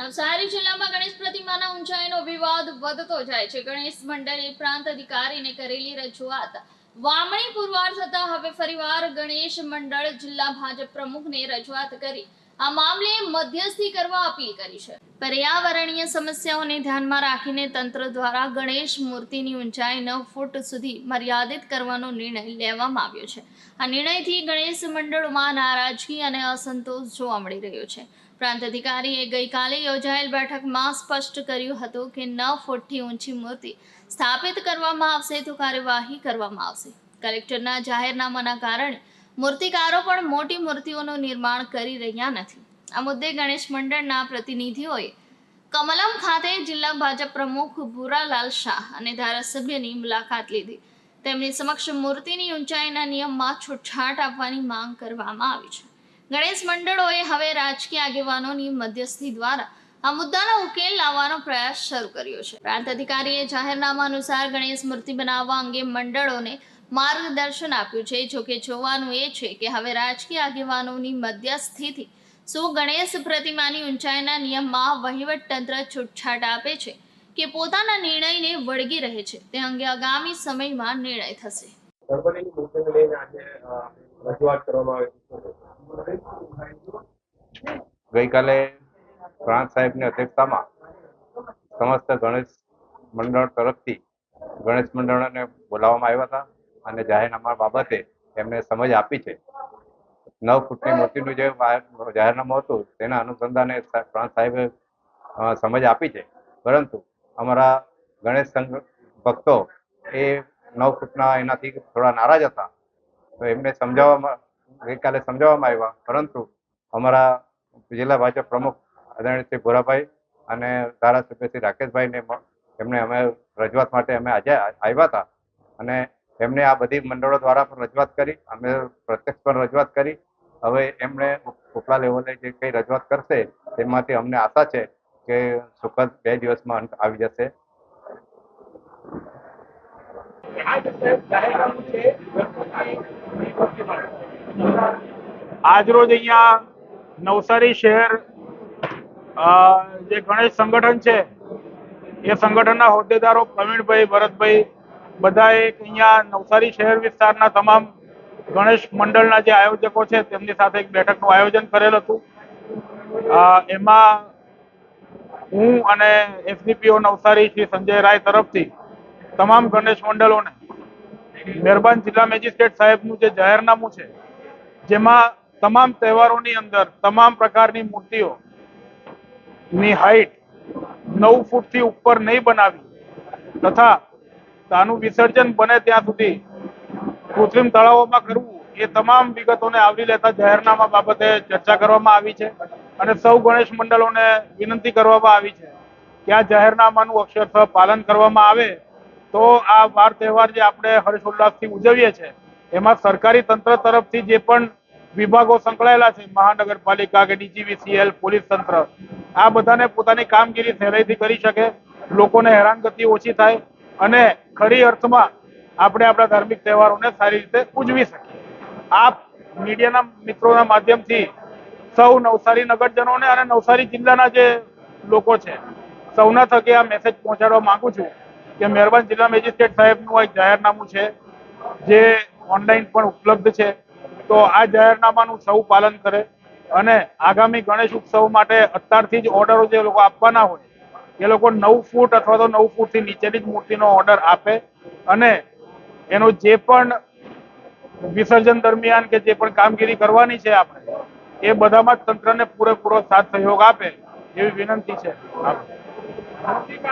નવસારી જિલ્લામાં ગણેશ પ્રતિમાના ઊંચાઈનો વિવાદ વધતો જાય છે. ગણેશ મંડળે પ્રાંત અધિકારીને કરેલી રજૂઆત. વામણી પુરવાર થતા હવે ફરીવાર ગણેશ મંડળ જિલ્લા ભાજપ પ્રમુખને રજૂઆત કરી. આ મામલે મધ્યસ્થી કરવા અપીલ કરી છે. પર્યાવરણીય સમસ્યાઓને ધ્યાનમાં રાખીને તંત્ર દ્વારા ગણેશ મૂર્તિની ઊંચાઈ નવ ફૂટ સુધી મર્યાદિત કરવાનો નિર્ણય લેવામાં આવ્યો છે. આ નિર્ણયથી ગણેશ મંડળોમાં નારાજગી અને અસંતોષ જોવા મળી રહ્યો છે. પ્રાંત અધિકારીએ ગઈકાલે યોજાયેલ બેઠકમાં સ્પષ્ટ કર્યું હતું કે નવ ફૂટથી ઊંચી મૂર્તિ સ્થાપિત કરવામાં આવશે તો કાર્યવાહી કરવામાં આવશે. કલેક્ટરના જાહેરનામાના કારણે મૂર્તિકારો પણ મોટી મૂર્તિઓનું નિર્માણ કરી રહ્યા નથી. આ મુદ્દે ગણેશ મંડળના પ્રતિનિધિઓએ કમલમ ખાતે જિલ્લા ભાજપ પ્રમુખ ભૂરાલાલ શાહ અને ધારાસભ્યની મુલાકાત લીધી. તેમની સમક્ષ મૂર્તિની ઊંચાઈના નિયમમાં છૂટછાટ આપવાની માંગ કરવામાં આવી છે. ગણેશ મંડળોએ હવે રાજકીય આગેવાનોની મધ્યસ્થી દ્વારા આ મુદ્દાનો ઉકેલ લાવવાનો પ્રયાસ શરૂ કર્યો છે. પ્રાંત અધિકારીએ જાહેરનામા અનુસાર ગણેશ મૂર્તિ બનાવવા અંગે મંડળોને માર્ગદર્શન આપ્યું છે. જોકે જોવાનું એ છે કે હવે રાજકીય આગેવાનોની મધ્યસ્થિતિ શું ગણેશ પ્રતિમાની ઊંચાઈના નિયમમાં વહીવટ તંત્ર છૂટછાટ આપે છે કે પોતાના નિર્ણયને વળગી રહે છે તે અંગે આગામી સમયમાં નિર્ણય થશે. ગઈકાલે પ્રાંત સાહેબની અધ્યક્ષતામાં સમસ્ત ગણેશ મંડળ તરફથી ગણેશ મંડળને બોલાવવામાં આવ્યા હતા. અને જાહેરનામા બાબતે એમને સમજ આપી છે. નવ ફૂટની મૂર્તિનું જે જાહેરનામું હતું, તેના અનુસંધાને પ્રાંત સાહેબે સમજ આપી છે. પરંતુ અમારા ગણેશ સંઘ ભક્તો એ નવ ફૂટના એનાથી થોડા નારાજ હતા. તો એમને સમજાવવામાં, ગઈકાલે સમજાવવામાં આવ્યા. પરંતુ અમારા જિલ્લા ભાજપ પ્રમુખ આદરણીય શ્રી ભોરાભાઈ અને ધારાસભ્ય શ્રી રાકેશભાઈને એમને અમે રજૂઆત માટે અમે આજે આવ્યા હતા. અને એમને આ બધી મંડળો દ્વારા પણ રજૂઆત કરી, અમે પ્રત્યક્ષ પણ રજૂઆત કરી. હવે એમણે ઉપ- ઉપલા લેવલે જે કંઈ રજૂઆત કરશે, તેમાંથી અમને આશા છે કે સુખદ બે દિવસમાં અંત આવી જશે. આજરોજ અહીંયા નવસારી શહેર જે ગણેશ સંગઠન છે, એ સંગઠનના હોદ્દેદારો પ્રવીણભાઈ ભરતભાઈ બધાએ એક અહીંયા નવસારી શહેર વિસ્તારના તમામ ગણેશ મંડળના જે આયોજકો છે, તેમની સાથે એક બેઠકનું આયોજન કરેલ હતું. એમાં હું અને એસડીપીઓ નવસારી શ્રી સંજય રાય તરફથી તમામ ગણેશ મંડળોને, મહેરબાન જિલ્લા મેજિસ્ટ્રેટ સાહેબનું જે જાહેરનામું છે, જેમાં તમામ તહેવારોની અંદર તમામ પ્રકારની મૂર્તિઓ ની હાઈટ નવ ફૂટથી ઉપર નહીં બનાવી તથા આનું વિસર્જન બને ત્યાં સુધી કૃત્રિમ તળાવોમાં કરવું એ તમામ વિગતોને આવરી લેતા જાહેરનામા બાબતે ચર્ચા કરવામાં આવી છે અને સૌ ગણેશ મંડળોને વિનંતી કરવામાં આવી છે. કે આ જાહેરનામાનું અક્ષરશઃ પાલન કરવામાં આવે તો આ વાર તહેવાર જે આપણે હર્ષોલ્લાસથી ઉજવીએ છીએ એમાં સરકારી તંત્ર તરફથી જે પણ વિભાગો સંકળાયેલા છે, મહાનગરપાલિકા કે ડીજીવીસીએલ, પોલીસ તંત્ર, આ બધાને પોતાની કામગીરી સહેલાઈથી કરી શકે, લોકોને હેરાનગતિ ઓછી થાય અને ખરી અર્થમાં આપણે આપણા ધાર્મિક તહેવારોને સારી રીતે ઉજવી શકીએ. આપ મીડિયાના મિત્રોના માધ્યમથી સૌ નવસારી નગરજનોને અને નવસારી જિલ્લાના જે લોકો છે, સૌના થકી આ મેસેજ પહોંચાડવા માંગુ છું કે મહેરબાન જિલ્લા મેજિસ્ટ્રેટ સાહેબનું એક જાહેરનામું છે, જે ઓનલાઈન પણ ઉપલબ્ધ છે. તો આ જાહેરનામાનું સૌ પાલન કરે અને આગામી ગણેશ ઉત્સવ માટે અત્યારથી જ ઓર્ડરો જે લોકો આપવાના હોય એ લોકો નવ ફૂટ અથવા તો નવ ફૂટથી નીચેની જ મૂર્તિનો ઓર્ડર આપે અને એનો જે પણ વિસર્જન દરમિયાન કે જે પણ કામગીરી કરવાની છે આપણે, એ બધામાં તંત્રને પૂરેપૂરો સાથ સહયોગ આપે એવી વિનંતી છે.